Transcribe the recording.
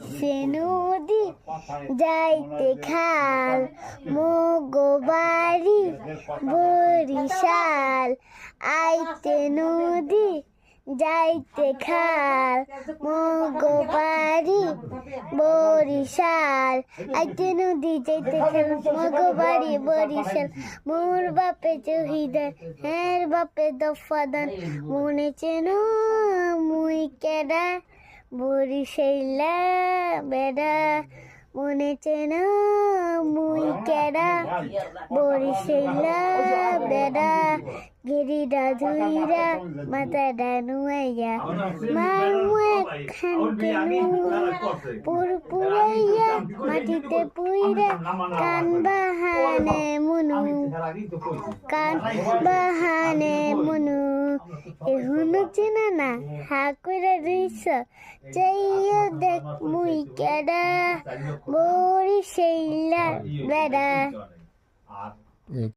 আইসে নদী যাইতে খাল, মগো বাড়ি, বরিশাল। আইতে নদী, যাইতে খাল, মগো বাড়ি, বরিশাল। আইতে নদী, যাইতে খাল মগোবাড়ি বরিশাল। মোর বাপে চহিদার হ্যার বাপে দফাদান মনে চেন মুই কেডা বরিশাইলা বেডা, মনে চেন মুই কেডা। বরিশাইলা বেডা, গিরিডা ধুইরা মাথা ডানুয়াইয়া মারমু খানকে পুর পুরাইয়া মাটিতে পুইরা, কান বাহানে মুনু, কান বাহানে মুনু। এহুনো চেনা না? হা করে রইছ চাইয়া দেখ মুই কেডা? বেডা। আর